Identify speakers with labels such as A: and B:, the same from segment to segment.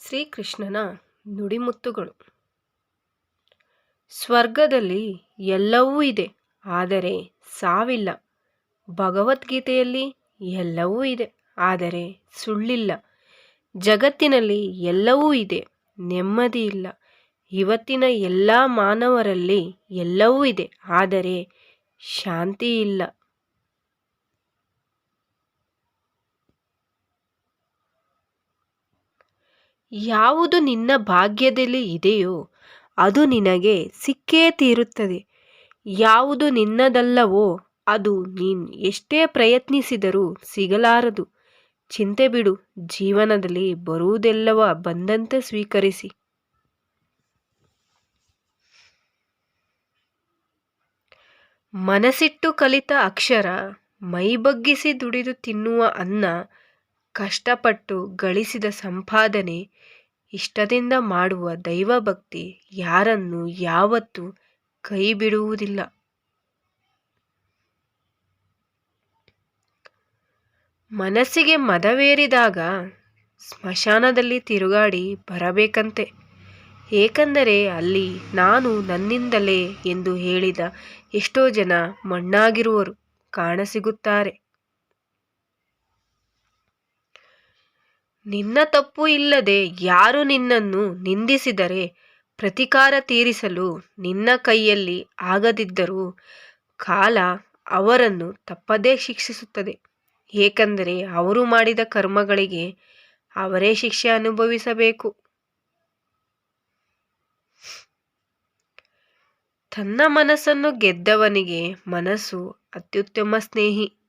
A: ಶ್ರೀಕೃಷ್ಣನ ನುಡಿಮುತ್ತುಗಳು. ಸ್ವರ್ಗದಲ್ಲಿ ಎಲ್ಲವೂ ಇದೆ, ಆದರೆ ಸಾವಿಲ್ಲ. ಭಗವದ್ಗೀತೆಯಲ್ಲಿ ಎಲ್ಲವೂ ಇದೆ, ಆದರೆ ಸುಳ್ಳಿಲ್ಲ. ಜಗತ್ತಿನಲ್ಲಿ ಎಲ್ಲವೂ ಇದೆ, ನೆಮ್ಮದಿ ಇಲ್ಲ. ಇವತ್ತಿನ ಎಲ್ಲ ಮಾನವರಲ್ಲಿ ಎಲ್ಲವೂ ಇದೆ, ಆದರೆ ಶಾಂತಿ ಇಲ್ಲ. ಯಾವುದು ನಿನ್ನ ಭಾಗ್ಯದಲ್ಲಿ ಇದೆಯೋ ಅದು ನಿನಗೆ ಸಿಕ್ಕೇ ತೀರುತ್ತದೆ. ಯಾವುದು ನಿನ್ನದಲ್ಲವೋ ಅದು ನೀನು ಎಷ್ಟೇ ಪ್ರಯತ್ನಿಸಿದರೂ ಸಿಗಲಾರದು. ಚಿಂತೆ ಬಿಡು, ಜೀವನದಲ್ಲಿ ಬರುವುದೆಲ್ಲವ ಬಂದಂತೆ ಸ್ವೀಕರಿಸಿ. ಮನಸ್ಸಿಟ್ಟು ಕಲಿತ ಅಕ್ಷರ ಮೈಬಗ್ಗಿಸಿ ದುಡಿದು ತಿನ್ನುವ ಅನ್ನ ಕಷ್ಟಪಟ್ಟು ಗಳಿಸಿದ ಸಂಪಾದನೆ ಇಷ್ಟದಿಂದ ಮಾಡುವ ದೈವಭಕ್ತಿ ಯಾರನ್ನು ಯಾವತ್ತೂ ಕೈಬಿಡುವುದಿಲ್ಲ. ಮನಸ್ಸಿಗೆ ಮದವೇರಿದಾಗ ಸ್ಮಶಾನದಲ್ಲಿ ತಿರುಗಾಡಿ ಬರಬೇಕಂತೆ. ಏಕೆಂದರೆ ಅಲ್ಲಿ ನಾನು ನನ್ನಿಂದಲೇ ಎಂದು ಹೇಳಿದ ಎಷ್ಟೋ ಜನ ಮಣ್ಣಾಗಿರುವರು ಕಾಣಸಿಗುತ್ತಾರೆ. ನಿನ್ನ ತಪ್ಪು ಇಲ್ಲದೆ ಯಾರು ನಿನ್ನನ್ನು ನಿಂದಿಸಿದರೆ ಪ್ರತಿಕಾರ ತೀರಿಸಲು ನಿನ್ನ ಕೈಯಲ್ಲಿ ಆಗದಿದ್ದರೂ ಕಾಲ ಅವರನ್ನು ತಪ್ಪದೇ ಶಿಕ್ಷಿಸುತ್ತದೆ. ಏಕೆಂದರೆ ಅವರು ಮಾಡಿದ ಕರ್ಮಗಳಿಗೆ ಅವರೇ ಶಿಕ್ಷೆ ಅನುಭವಿಸಬೇಕು. ತನ್ನ ಮನಸ್ಸನ್ನು ಗೆದ್ದವನಿಗೆ ಮನಸ್ಸು ಅತ್ಯುತ್ತಮ ಸ್ನೇಹಿ.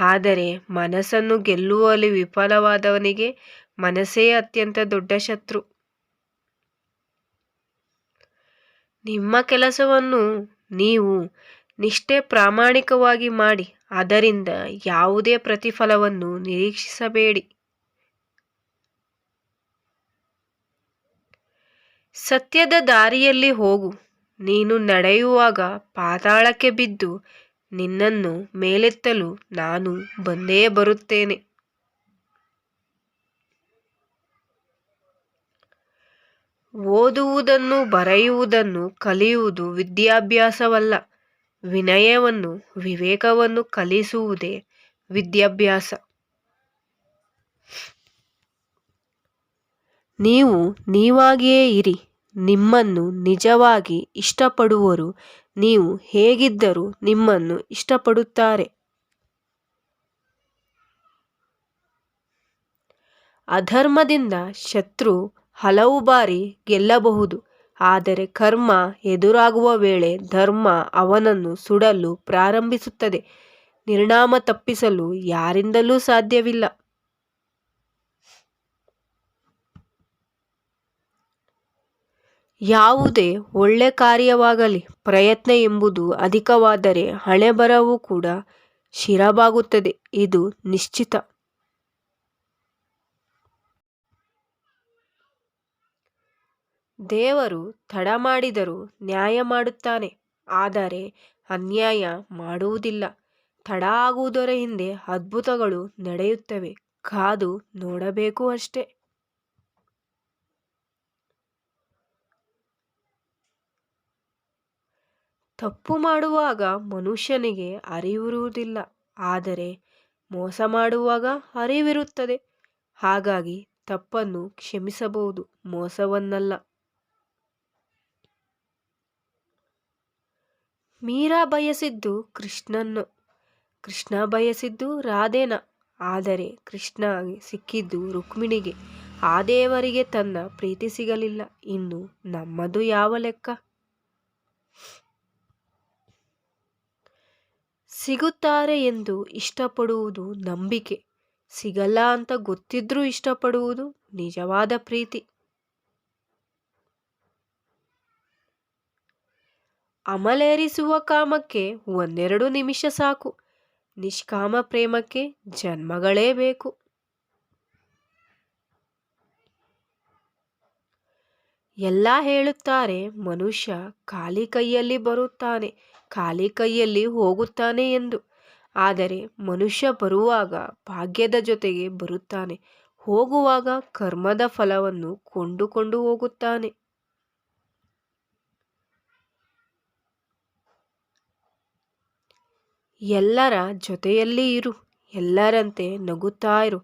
A: ಆದರೆ ಮನಸ್ಸನ್ನು ಗೆಲ್ಲುವಲ್ಲಿ ವಿಫಲವಾದವನಿಗೆ ಮನಸ್ಸೇ ಅತ್ಯಂತ ದೊಡ್ಡ ಶತ್ರು. ನಿಮ್ಮ ಕೆಲಸವನ್ನು ನೀವು ನಿಷ್ಠೆ ಪ್ರಾಮಾಣಿಕವಾಗಿ ಮಾಡಿ, ಅದರಿಂದ ಯಾವುದೇ ಪ್ರತಿಫಲವನ್ನು ನಿರೀಕ್ಷಿಸಬೇಡಿ. ಸತ್ಯದ ದಾರಿಯಲ್ಲಿ ಹೋಗು. ನೀನು ನಡೆಯುವಾಗ ಪಾತಾಳಕ್ಕೆ ಬಿದ್ದು ನಿನ್ನನ್ನು ಮೇಲೆತ್ತಲು ನಾನು ಬಂದೇ ಬರುತ್ತೇನೆ. ಓದುವುದನ್ನು ಬರೆಯುವುದನ್ನು ಕಲಿಯುವುದು ವಿದ್ಯಾಭ್ಯಾಸವಲ್ಲ, ವಿನಯವನ್ನು, ವಿವೇಕವನ್ನು ಕಲಿಸುವುದೇ ವಿದ್ಯಾಭ್ಯಾಸ. ನೀವು ನೀವಾಗಿಯೇ ಇರಿ, ನಿಮ್ಮನ್ನು ನಿಜವಾಗಿ ಇಷ್ಟಪಡುವರು ನೀವು ಹೇಗಿದ್ದರೂ ನಿಮ್ಮನ್ನು ಇಷ್ಟಪಡುತ್ತಾರೆ. ಅಧರ್ಮದಿಂದ ಶತ್ರು ಹಲವು ಬಾರಿ ಗೆಲ್ಲಬಹುದು, ಆದರೆ ಕರ್ಮ ಎದುರಾಗುವ ವೇಳೆ ಧರ್ಮ ಅವನನ್ನು ಸುಡಲು ಪ್ರಾರಂಭಿಸುತ್ತದೆ. ನಿರ್ಣಾಮ ತಪ್ಪಿಸಲು ಯಾರಿಂದಲೂ ಸಾಧ್ಯವಿಲ್ಲ. ಯಾವುದೇ ಒಳ್ಳೆ ಕಾರ್ಯವಾಗಲಿ, ಪ್ರಯತ್ನ ಎಂಬುದು ಅಧಿಕವಾದರೆ ಹಣೆಬರಹವು ಕೂಡ ಶಿರಬಾಗುತ್ತದೆ. ಇದು ನಿಶ್ಚಿತ. ದೇವರು ತಡ ಮಾಡಿದರೂ ನ್ಯಾಯ ಮಾಡುತ್ತಾನೆ. ಆದರೆ ಅನ್ಯಾಯ ಮಾಡುವುದಿಲ್ಲ. ತಡ ಆಗುವುದರ ಹಿಂದೆ ಅದ್ಭುತಗಳು ನಡೆಯುತ್ತವೆ. ಕಾದು ನೋಡಬೇಕು ಅಷ್ಟೇ. ತಪ್ಪು ಮಾಡುವಾಗ ಮನುಷ್ಯನಿಗೆ ಅರಿವಿರುವುದಿಲ್ಲ, ಆದರೆ ಮೋಸ ಮಾಡುವಾಗ ಅರಿವಿರುತ್ತದೆ. ಹಾಗಾಗಿ ತಪ್ಪನ್ನು ಕ್ಷಮಿಸಬಹುದು, ಮೋಸವನ್ನಲ್ಲ. ಮೀರಾ ಬಯಸಿದ್ದು ಕೃಷ್ಣನ್ನು, ಕೃಷ್ಣ ಬಯಸಿದ್ದು ರಾಧೇನ, ಆದರೆ ಕೃಷ್ಣ ಸಿಕ್ಕಿದ್ದು ರುಕ್ಮಿಣಿಗೆ. ಆ ದೇವರಿಗೆ ತನ್ನ ಪ್ರೀತಿ ಸಿಗಲಿಲ್ಲ, ಇನ್ನು ನಮ್ಮದು ಯಾವ ಲೆಕ್ಕ? ಸಿಗುತ್ತಾರೆ ಎಂದು ಇಷ್ಟಪಡುವುದು ನಂಬಿಕೆ. ಸಿಗಲ್ಲ ಅಂತ ಗೊತ್ತಿದ್ರೂ ಇಷ್ಟಪಡುವುದು ನಿಜವಾದ ಪ್ರೀತಿ. ಅಮಲೇರಿಸುವ ಕಾಮಕ್ಕೆ ಒಂದೆರಡು ನಿಮಿಷ ಸಾಕು. ನಿಷ್ಕಾಮ ಪ್ರೇಮಕ್ಕೆ ಜನ್ಮಗಳೇ ಬೇಕು. ಎಲ್ಲ ಹೇಳುತ್ತಾರೆ, ಮನುಷ್ಯ ಖಾಲಿ ಕೈಯಲ್ಲಿ ಬರುತ್ತಾನೆ, ಖಾಲಿ ಕೈಯಲ್ಲಿ ಹೋಗುತ್ತಾನೆ ಎಂದು. ಆದರೆ ಮನುಷ್ಯ ಬರುವಾಗ ಭಾಗ್ಯದ ಜೊತೆಗೆ ಬರುತ್ತಾನೆ, ಹೋಗುವಾಗ ಕರ್ಮದ ಫಲವನ್ನು ಕೊಂಡುಕೊಂಡು ಹೋಗುತ್ತಾನೆ. ಎಲ್ಲರ ಜೊತೆಯಲ್ಲಿ ಇರು, ಎಲ್ಲರಂತೆ ನಗುತ್ತಾ ಇರು.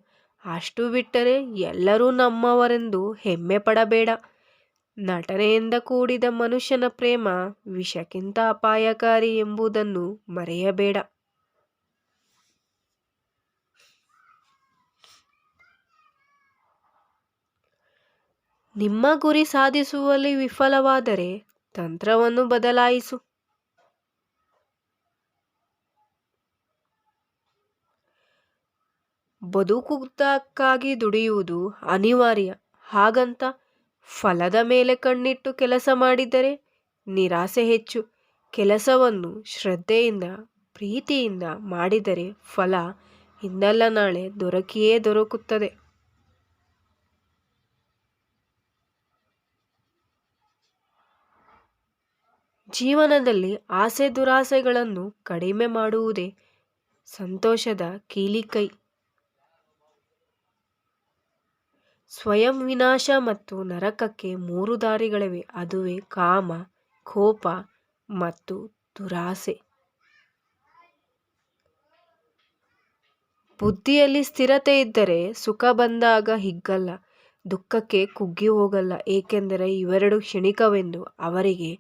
A: ಅಷ್ಟು ಬಿಟ್ಟರೆ ಎಲ್ಲರೂ ನಮ್ಮವರೆಂದು ಹೆಮ್ಮೆ ಪಡಬೇಡ. ನಟನೆಯಿಂದ ಕೂಡಿದ ಮನುಷ್ಯನ ಪ್ರೇಮ ವಿಷಕ್ಕಿಂತ ಅಪಾಯಕಾರಿ ಎಂಬುದನ್ನು ಮರೆಯಬೇಡ. ನಿಮ್ಮ ಗುರಿ ಸಾಧಿಸುವಲ್ಲಿ ವಿಫಲವಾದರೆ ತಂತ್ರವನ್ನು ಬದಲಾಯಿಸು. ಬದುಕುವುದಕ್ಕಾಗಿ ದುಡಿಯುವುದು ಅನಿವಾರ್ಯ. ಹಾಗಂತ ಫಲದ ಮೇಲೆ ಕಣ್ಣಿಟ್ಟು ಕೆಲಸ ಮಾಡಿದರೆ ನಿರಾಸೆ ಹೆಚ್ಚು. ಕೆಲಸವನ್ನು ಶ್ರದ್ಧೆಯಿಂದ, ಪ್ರೀತಿಯಿಂದ ಮಾಡಿದರೆ ಫಲ ಇನ್ನಲ್ಲ ನಾಳೆ ದೊರಕಿಯೇ ದೊರಕುತ್ತದೆ. ಜೀವನದಲ್ಲಿ ಆಸೆ ದುರಾಸೆಗಳನ್ನು ಕಡಿಮೆ ಮಾಡುವುದೇ ಸಂತೋಷದ ಕೀಲಿಕೈ. ಸ್ವಯಂ ವಿನಾಶ ಮತ್ತು ನರಕಕ್ಕೆ ಮೂರು ದಾರಿಗಳಿವೆ. ಅದುವೇ ಕಾಮ, ಕೋಪ ಮತ್ತು ದುರಾಸೆ. ಬುದ್ಧಿಯಲ್ಲಿ ಸ್ಥಿರತೆ ಇದ್ದರೆ ಸುಖ ಬಂದಾಗ ಹಿಗ್ಗಲ್ಲ, ದುಃಖಕ್ಕೆ ಕುಗ್ಗಿ ಹೋಗಲ್ಲ. ಏಕೆಂದರೆ ಇವೆರಡು ಕ್ಷಣಿಕವೆಂದು ಅವರಿಗೆ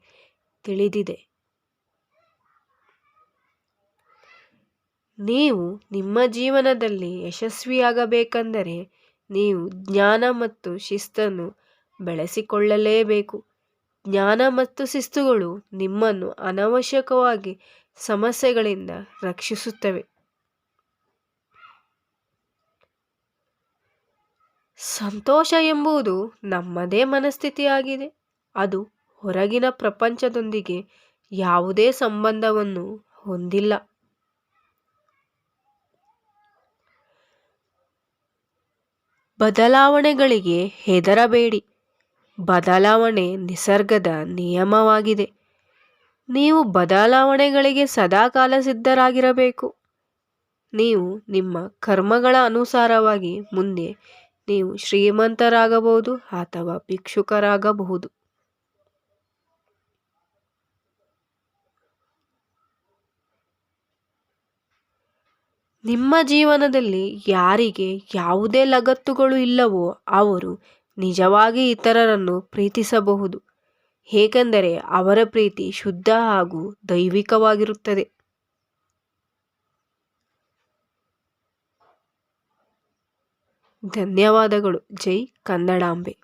A: ತಿಳಿದಿದೆ. ನೀವು ನಿಮ್ಮ ಜೀವನದಲ್ಲಿ ಯಶಸ್ವಿಯಾಗಬೇಕೆಂದರೆ ನೀವು ಜ್ಞಾನ ಮತ್ತು ಶಿಸ್ತನ್ನು ಬೆಳೆಸಿಕೊಳ್ಳಲೇಬೇಕು. ಜ್ಞಾನ ಮತ್ತು ಶಿಸ್ತುಗಳು ನಿಮ್ಮನ್ನು ಅನವಶ್ಯಕವಾಗಿ ಸಮಸ್ಯೆಗಳಿಂದ ರಕ್ಷಿಸುತ್ತವೆ. ಸಂತೋಷ ಎಂಬುದು ನಮ್ಮದೇ ಮನಸ್ಥಿತಿಯಾಗಿದೆ. ಅದು ಹೊರಗಿನ ಪ್ರಪಂಚದೊಂದಿಗೆ ಯಾವುದೇ ಸಂಬಂಧವನ್ನು ಹೊಂದಿಲ್ಲ. ಬದಲಾವಣೆಗಳಿಗೆ ಹೆದರಬೇಡಿ. ಬದಲಾವಣೆ ನಿಸರ್ಗದ ನಿಯಮವಾಗಿದೆ. ನೀವು ಬದಲಾವಣೆಗಳಿಗೆ ಸದಾಕಾಲ ಸಿದ್ಧರಾಗಿರಬೇಕು. ನೀವು ನಿಮ್ಮ ಕರ್ಮಗಳ ಅನುಸಾರವಾಗಿ ಮುಂದೆ ನೀವು ಶ್ರೀಮಂತರಾಗಬಹುದು ಅಥವಾ ಭಿಕ್ಷುಕರಾಗಬಹುದು. ನಿಮ್ಮ ಜೀವನದಲ್ಲಿ ಯಾರಿಗೆ ಯಾವುದೇ ಲಗತ್ತುಗಳು ಇಲ್ಲವೋ ಅವರು ನಿಜವಾಗಿ ಇತರರನ್ನು ಪ್ರೀತಿಸಬಹುದು. ಏಕೆಂದರೆ ಅವರ ಪ್ರೀತಿ ಶುದ್ಧ ಹಾಗೂ ದೈವಿಕವಾಗಿರುತ್ತದೆ. ಧನ್ಯವಾದಗಳು. ಜೈ ಕನ್ನಡಾಂಬೆ.